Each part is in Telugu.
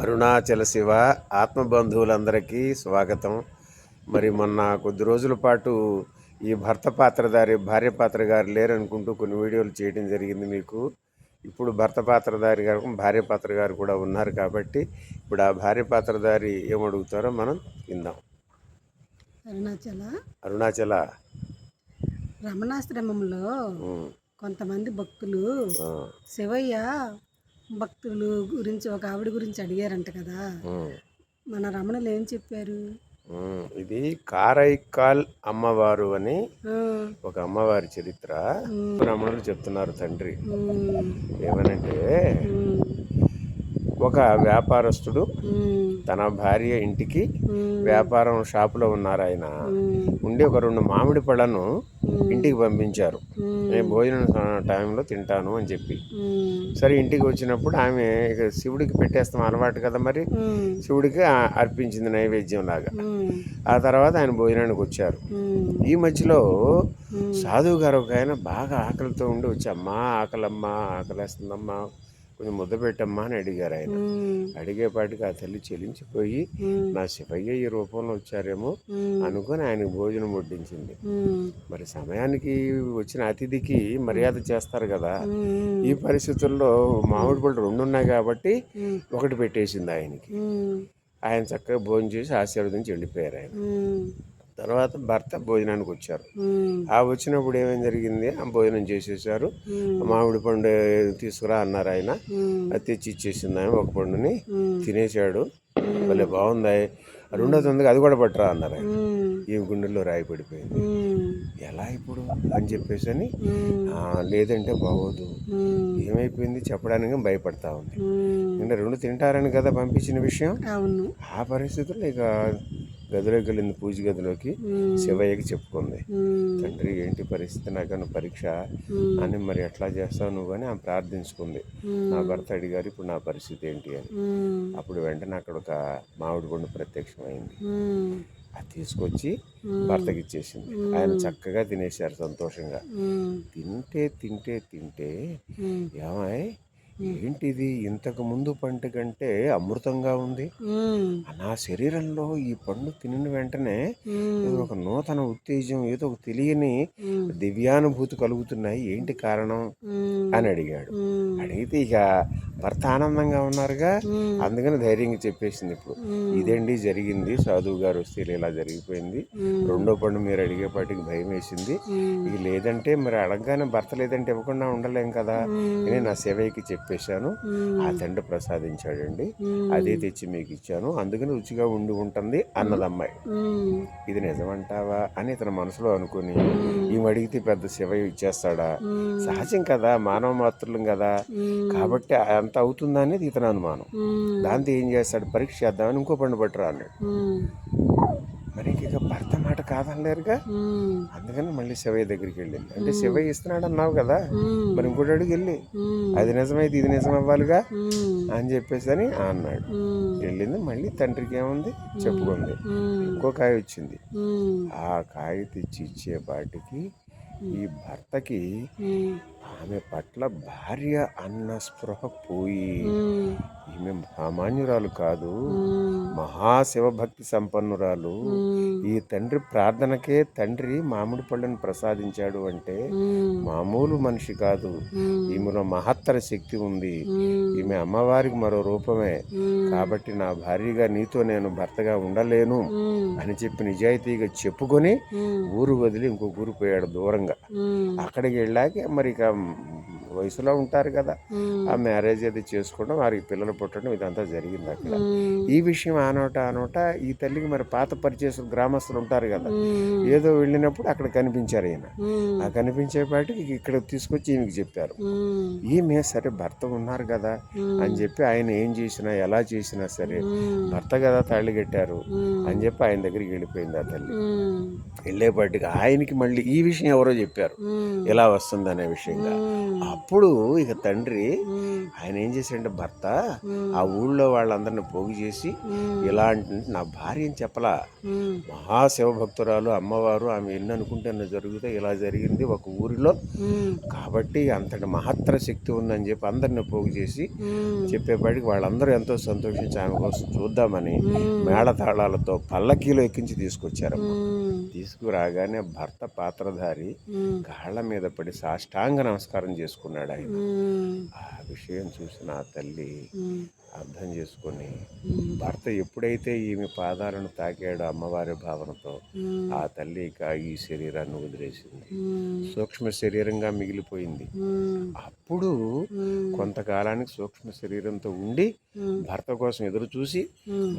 అరుణాచల శివ ఆత్మబంధువులందరికీ స్వాగతం. మరి మొన్న కొద్ది రోజుల పాటు ఈ భర్త పాత్రధారి భార్య పాత్ర గారు లేరనుకుంటూ కొన్ని వీడియోలు చేయడం జరిగింది మీకు. ఇప్పుడు భర్త పాత్రధారి గారు భార్య పాత్ర గారు కూడా ఉన్నారు కాబట్టి ఇప్పుడు ఆ భార్య పాత్రధారి ఏమడుగుతారో మనం విందాం. అరుణాచల? అరుణాచల. రమణాశ్రమంలో కొంతమంది భక్తులు శివయ్య భక్తులు గురించి ఒక ఆవిడ గురించి అడిగారంట కదా. మన రమణులు ఏం చెప్పారు. ఇది కారైకాల్ అమ్మవారు అని ఒక అమ్మవారి చరిత్ర. రమణులు చెప్తున్నారు తండ్రి. ఏమనంటే ఒక వ్యాపారస్తుడు తన భార్య ఇంటికి వ్యాపారం షాపులో ఉన్నారు ఆయన. ఉండి ఒక రెండు మామిడి పళ్ళను ఇంటికి పంపించారు. నేను భోజనం టైంలో తింటాను అని చెప్పి. సరే ఇంటికి వచ్చినప్పుడు ఆమె ఇక శివుడికి పెట్టేస్తాం అలవాటు కదా మరి. శివుడికి అర్పించింది నైవేద్యం లాగా. ఆ తర్వాత ఆయన భోజనానికి వచ్చారు. ఈ మధ్యలో సాధువు గారు ఒక ఆయన బాగా ఆకలితో ఉండి వచ్చి అమ్మా ఆకలమ్మా ఆకలేస్తుందమ్మా. కొంచెం ముద్ద పెట్టమ్మా అని అడిగారు ఆయన. అడిగేపాటికి ఆ తల్లి చెలించిపోయి నా శివయ్య ఈ రూపంలో వచ్చారేమో అనుకొని ఆయనకు భోజనం వడ్డించింది. మరి సమయానికి వచ్చిన అతిథికి మర్యాద చేస్తారు కదా. ఈ పరిస్థితుల్లో మామిడి పళ్ళు రెండు ఉన్నాయి కాబట్టి ఒకటి పెట్టేసింది ఆయనకి. ఆయన చక్కగా భోజనం చేసి ఆశీర్వదించి వెళ్ళిపోయారు ఆయన. తర్వాత భర్త భోజనానికి వచ్చారు. ఆ వచ్చినప్పుడు ఏమేం జరిగింది? ఆ భోజనం చేసేసారు. మామిడి పండు తీసుకురా అన్నారు ఆయన. తెచ్చి ఇచ్చేసింది ఆయన ఒక పండుని తినేశాడు. భలే బాగుంది. రెండోది ఉంది అది కూడా పట్టరా అన్నారు ఆయన. ఈ గుండెల్లో రాయి పడిపోయింది. ఎలా ఇప్పుడు? అని చెప్పేసి అని ఉమ్, "ఆ, లేదంటే బాగోదు. ఏమైపోయింది? చెప్పడానికి భయపడతా ఉంది. నిన్న రెండు తింటారని కదా పంపించిన విషయం? ఆ పరిస్థితుల్లో ఇక గదిలోకి వెళ్ళింది పూజ గదిలోకి శివయ్యకి చెప్పుకుంది. తండ్రి ఏంటి పరిస్థితి? నాకన్నా పరీక్ష? అని మరి ఎట్లా చేస్తావు నువ్వు? అని ఆమె ప్రార్థించుకుంది. నా భర్త అడిగారు ఇప్పుడు నా పరిస్థితి ఏంటి? అని. అప్పుడు వెంటనే అక్కడ ఒక మామిడి పండు ప్రత్యక్షమైంది. అది తీసుకొచ్చి భర్తకి ఇచ్చేసింది. ఆయన చక్కగా తినేశారు సంతోషంగా. తింటే తింటే తింటే ఏమాయ్ ఏంటిది? ఇంతకు ముందు పంట కంటే అమృతంగా ఉంది. నా శరీరంలో ఈ పండు తినిన వెంటనే ఒక నూతన ఉత్తేజం ఏదో ఒక తెలియని దివ్యానుభూతి కలుగుతున్నాయి. ఏంటి కారణం? అని అడిగాడు. అడిగితే ఇక భర్త ఆనందంగా ఉన్నారుగా? అందుకని ధైర్యంగా చెప్పేసింది ఇప్పుడు. ఇదండి జరిగింది. సాధువు గారు వస్తే ఇలా జరిగిపోయింది. రెండో పండు మీరు అడిగేపాటికి భయం వేసింది ఇక లేదంటే మరి అడగగానే భర్త లేదంటే ఇవ్వకుండా ఉండలేం కదా? నేను నా సేవకి చెప్పేశాను. ఆ తండ్రి ప్రసాదించాడండి. అదే తెచ్చి మీకు ఇచ్చాను. అందుకని రుచిగా ఉండి ఉంటుంది అన్నది అమ్మాయి ఇది నిజమంటావా అని ఇతని మనసులో అనుకుని ఈమె అడిగితే పెద్ద శివయ్య ఇచ్చేస్తాడా? సహజం కదా మానవ మాత్రులం కదా. కాబట్టి అంత అవుతుందా అనేది ఇతని అనుమానం. దాంతో ఏం చేస్తాడు? పరీక్ష చేద్దామని ఇంకో పండు పట్టురా అన్నాడు. మరి ఇక భర్త మాట కాదనలేరుగా. అందుకని మళ్ళీ శివయ్య దగ్గరికి వెళ్ళింది అంటే శివయ్య ఇస్తున్నాడు అన్నావు కదా మరి ఇంకోటి అడిగి వెళ్ళి. అది నిజమైతే ఇది నిజం అవ్వాలిగా అని చెప్పేసి అని అన్నాడు. వెళ్ళింది మళ్ళీ తండ్రికి ఏముంది? చెప్పుకుంది. ఇంకో కాయ వచ్చింది. ఆ కాయ తెచ్చి ఇచ్చేపాటికి ఈ భర్తకి ఆమె పట్ల భార్య అన్న స్పృహ పోయి ఈమె సామాన్యురాలు కాదు. మహాశివభక్తి సంపన్నురాలు. ఈ తండ్రి ప్రార్థనకే తండ్రి మామిడి పళ్ళను ప్రసాదించాడు అంటే మామూలు మనిషి కాదు. ఈమెలో మహత్తర శక్తి ఉంది. ఈమె అమ్మవారికి మరో రూపమే. కాబట్టి నా భార్యగా నీతో నేను భర్తగా ఉండలేను అని చెప్పి నిజాయితీగా చెప్పుకొని ఊరు వదిలి ఇంకో ఊరు పోయాడు దూరంగా. అక్కడికి వెళ్ళాక మరి ఇక వయసులో ఉంటారు కదా. ఆ మ్యారేజ్ అది చేసుకోవడం వారికి పిల్లలు పుట్టడం ఇదంతా జరిగింది అక్కడ. ఈ విషయం ఆనోట ఆనోట ఈ తల్లికి మరి పాత పరిచయ గ్రామస్తులు ఉంటారు కదా. ఏదో వెళ్ళినప్పుడు అక్కడ కనిపించారు ఈయన. ఉమ్, ఆ కనిపించేపాటికి ఇక్కడ తీసుకొచ్చి ఈమెకి చెప్పారు. ఈమె సరే భర్త ఉన్నారు కదా అని చెప్పి ఆయన ఏం చేసినా ఎలా చేసినా సరే భర్త కదా తాళి కట్టారు అని చెప్పి ఆయన దగ్గరికి వెళ్ళిపోయింది ఆ తల్లి. వెళ్ళేపాటికి ఆయనకి మళ్ళీ ఈ విషయం ఎవరో చెప్పారు. ఎలా వస్తుంది అనే విషయంగా అప్పుడు ఇక తండ్రి ఆయన ఏం చేశాడంటే భర్త ఆ ఊళ్ళో వాళ్ళందరిని పోగు చేసి ఉమ్, ఇలా అంటే నా భార్య అని చెప్పలా మహాశివభక్తురాలు అమ్మవారు ఆమె ఎన్ని అనుకుంటే అన్ని జరిగితే ఇలా జరిగింది ఒక ఊరిలో. కాబట్టి అంతటి మహత్తర శక్తి ఉందని చెప్పి అందరిని పోగు చేసి చెప్పేపాటికి వాళ్ళందరూ ఎంతో సంతోషించి ఆమె కోసం చూద్దామని మేళతాళాలతో పల్లకీలో ఎక్కించి తీసుకొచ్చారు ఉమ్, తీసుకురాగానే భర్త పాత్రధారి కాళ్ళ మీద పడి సాష్టాంగ నమస్కారం చేసుకున్నాడు ఆయన ఆ విషయం చూసిన ఆ తల్లి అర్థం చేసుకొని భర్త ఎప్పుడైతే ఈమె పాదాలను తాకాడో అమ్మవారి భావనతో ఆ తల్లి ఇక ఈ శరీరాన్ని వదిలేసింది. సూక్ష్మ శరీరంగా మిగిలిపోయింది. అప్పుడు కొంతకాలానికి సూక్ష్మ శరీరంతో ఉండి భర్త కోసం ఎదురు చూసి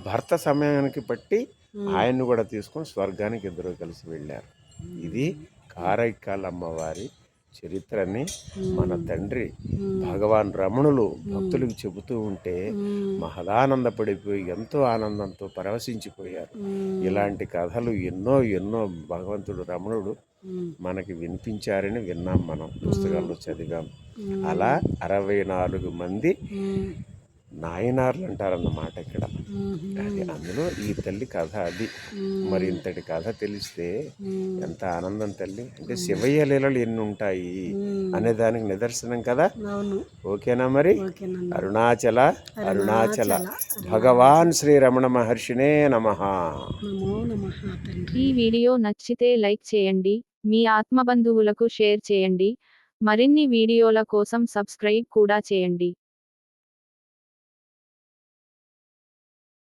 భర్త సమయానికి బట్టి ఉమ్. ఆయన్ని కూడా తీసుకొని స్వర్గానికి ఇద్దరు కలిసి వెళ్ళారు. ఇది కారైకాల్ అమ్మవారి చరిత్రని మన తండ్రి భగవాన్ రమణులు భక్తులకు చెబుతూ ఉంటే మహదానందపడిపోయి ఎంతో ఆనందంతో పరవశించిపోయారు. ఇలాంటి కథలు ఎన్నో ఎన్నో భగవంతుడు రమణుడు మనకి వినిపించారని విన్నాం మనం పుస్తకాల్లో చదివాం. అలా అరవై నాలుగు మంది నాయనార్లు అంటారన్నమాట ఇక్కడ. అది అందులో ఈ తల్లి కథ అది. మరి ఇంతటి కథ తెలిస్తే ఎంత ఆనందం తల్లి. అంటే శివయ్య లీలలు ఎన్ని ఉంటాయి అనే దానికి నిదర్శనం కదా? ఓకేనా మరి? అరుణాచల అరుణాచల. భగవాన్ శ్రీ రమణ మహర్షినే నమ. నమో నమః తండ్రి ఈ వీడియో నచ్చితే లైక్ చేయండి మీ ఆత్మబంధువులకు షేర్ చేయండి మరిన్ని వీడియోల కోసం సబ్స్క్రైబ్ కూడా చేయండి.